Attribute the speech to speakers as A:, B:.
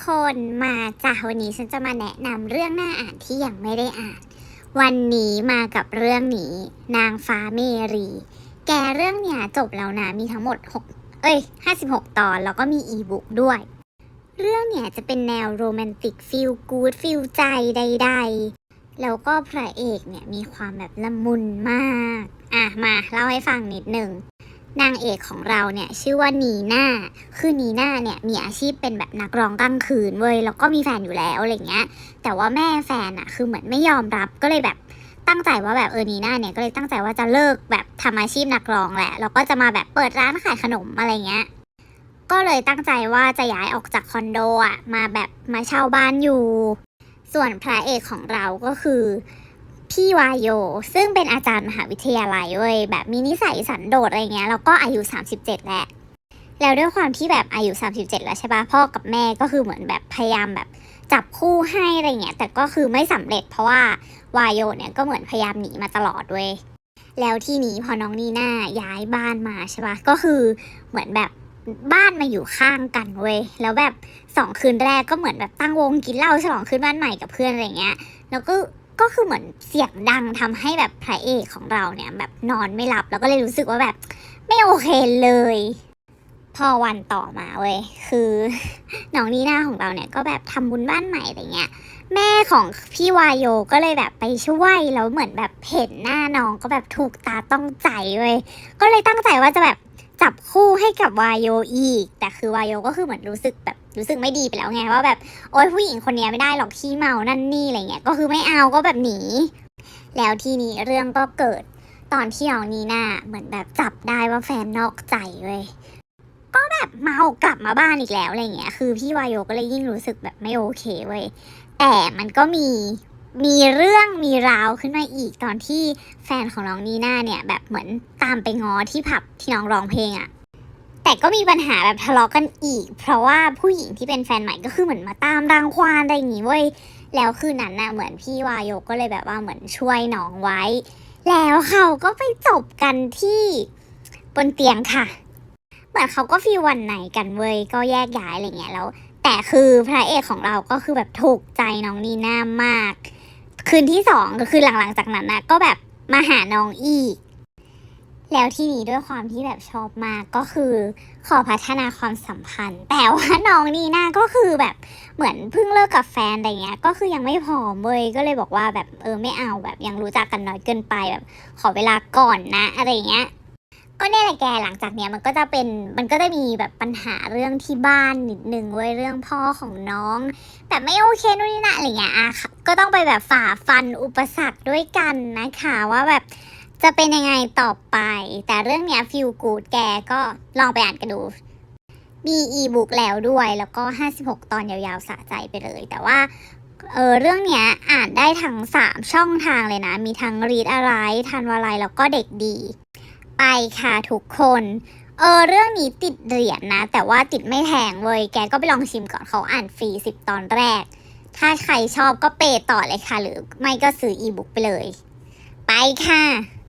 A: คนมาจ้ะวันนี้ฉันจะมาแนะนำเรื่องน่าอ่านที่ยังไม่ได้อ่าน วันนี้มากับเรื่องนี้ นางฟ้าเมรี แกเรื่องเนี้ยจบแล้วนะมีทั้งหมด 6 เอ้ย 56 ตอนแล้วก็มีอีบุ๊กด้วย เรื่องเนี้ยจะเป็นแนวโรแมนติกฟิลกู๊ดฟิลใจใด ๆ แล้วก็พระเอกเนี่ยมีความแบบละมุนมาก อะมาเล่าให้ฟังนิดหนึ่ง นางเอกของเราเนี่ยชื่อว่านีน่า คือนีน่าเนี่ยมีอาชีพเป็นแบบนักร้องกลางคืนเว้ย แล้วก็มีแฟนอยู่แล้วอะไรเงี้ย แต่ว่าแม่แฟนอะคือเหมือนไม่ยอมรับ ก็เลยแบบตั้งใจว่าแบบเออนีน่าเนี่ยก็เลยตั้งใจว่าจะเลิกแบบทำอาชีพนักร้องแหละ แล้วก็จะมาแบบเปิดร้านขายขนมอะไรเงี้ย ก็เลยตั้งใจว่าจะย้ายออกจากคอนโดอะมาแบบมาเช่าบ้านอยู่ ส่วนพระเอกของเราก็คือ พี่วายโย ซึ่งเป็นอาจารย์มหาวิทยาลัยเว้ยแบบมีนิสัยสันโดษอะไรเงี้ยแล้วก็อายุ 37 แล้วแล้วด้วยความที่แบบอายุ 37 แล้วใช่ปะพ่อกับแม่ก็คือเหมือนแบบพยายามแบบจับคู่ให้อะไรเงี้ยแต่ก็คือไม่สำเร็จเพราะว่าวายโยเนี่ยก็เหมือนพยายามหนีมาตลอดเว้ยแล้วที่นี้พอน้องนีน่าย้ายบ้านมาใช่ปะก็คือเหมือนแบบบ้านมาอยู่ข้างกันเว้ยแล้วแบบสองคืนแรกก็เหมือนแบบตั้งวงกินเหล้าฉลองคืนบ้านใหม่กับเพื่อนอะไรเงี้ยแล้วก็ ก็คือเหมือนเสียงดังทำให้แบบพระเอกของเราเนี่ยแบบนอนไม่หลับ แล้วก็เลยรู้สึกว่าแบบไม่โอเคเลย พอวันต่อมาเว้ยคือน้องนีน่าของเราเนี่ยก็แบบทำบุญบ้านใหม่อะไรเงี้ยแม่ของพี่วายโยก็เลยแบบไปช่วยแล้วเหมือนแบบเห็นหน้าน้องก็แบบถูกตาต้องใจเว้ยก็เลยตั้งใจว่าจะแบบจับคู่ให้กับวายโยอีก แต่คือวายโยก็คือเหมือนรู้สึกแบบ รู้สึกไม่ดีไปแล้วไงว่าแบบโอ๊ยผู้หญิงคนนี้ไม่ได้หรอกขี้เมานั่นนี่อะไรเงี้ยก็คือไม่เอาก็แบบหนีแล้วทีนี้เรื่องก็เกิดตอนที่น้องนีน่าเหมือนแบบจับได้ว่าแฟนนอกใจเว้ยก็แบบเมากลับมาบ้านอีกแล้วอะไรเงี้ยคือพี่วายโยก็เลยยิ่งรู้สึกแบบไม่โอเคเว้ยแต่มันก็มีมีเรื่องมีราวขึ้นมาอีกตอนที่แฟนของน้องนีน่าเนี่ยแบบเหมือนตามไปง้อที่ผับที่น้องร้องเพลงอะ แต่ก็มีปัญหาแบบทะเลาะกันอีก เพราะว่าผู้หญิงที่เป็นแฟนใหม่ก็คือเหมือนมาตามรังควานอะไรอย่างงี้เว้ยแล้วคืนนั้นน่ะเหมือนพี่วายโยก็เลยแบบว่าเหมือนช่วยน้องไว้ แล้วเขาก็ไปจบกันที่บนเตียงค่ะเหมือนเขาก็ฟีวันไหนกันเว้ยก็แยกย้ายอะไรเงี้ยแล้ว แต่คือพระเอกของเราก็คือแบบถูกใจน้องนีน่ามาก คืนที่สองก็คือหลังๆจากนั้นนะก็แบบมาหาน้องอีก แล้วที่นี้ด้วยความที่แบบชอบมากก็คือขอพัฒนาความสัมพันธ์ แต่ว่าน้องนีน่าก็คือแบบเหมือนเพิ่งเลิกกับแฟนอะไรเงี้ย ก็คือยังไม่พร้อมเว้ยก็เลยบอกว่าแบบเออไม่เอาแบบยังรู้จักกันน้อยเกินไปแบบ ขอเวลาก่อนนะอะไรเงี้ยก็เนี่ยแหละแกหลังจากเนี้ยมันก็จะเป็นมันก็จะมีแบบปัญหาเรื่องที่บ้านนิดนึงเว้ยเรื่องพ่อของน้องแบบไม่โอเคนู่นนี่นะอะไรเงี้ยอะก็ต้องไปแบบฝ่าฟันอุปสรรคด้วยกันนะคะว่าแบบ จะเป็นยังไงต่อไป แต่เรื่องเนี้ยฟิลกูดแกก็ลองไปอ่านกันดูมีอีบุ๊กแล้วด้วยแล้วก็ 56 ตอนยาวๆสะใจไปเลย แต่ว่าเออเรื่องเนี้ยอ่านได้ทั้ง 3 ช่องทางเลยนะ มีทั้งรีดอะไรทันวาไลแล้วก็เด็กดี ไปค่ะทุกคนเออเรื่องนี้ติดเหรียญนะ แต่ว่าติดไม่แพงเว้ยแกก็ไปลองชิมก่อนเขาอ่านฟรี 10 ตอนแรก ถ้าใครชอบก็เปย์ต่อเลยค่ะ หรือไม่ก็ซื้ออีบุ๊กไปเลย ไปค่ะ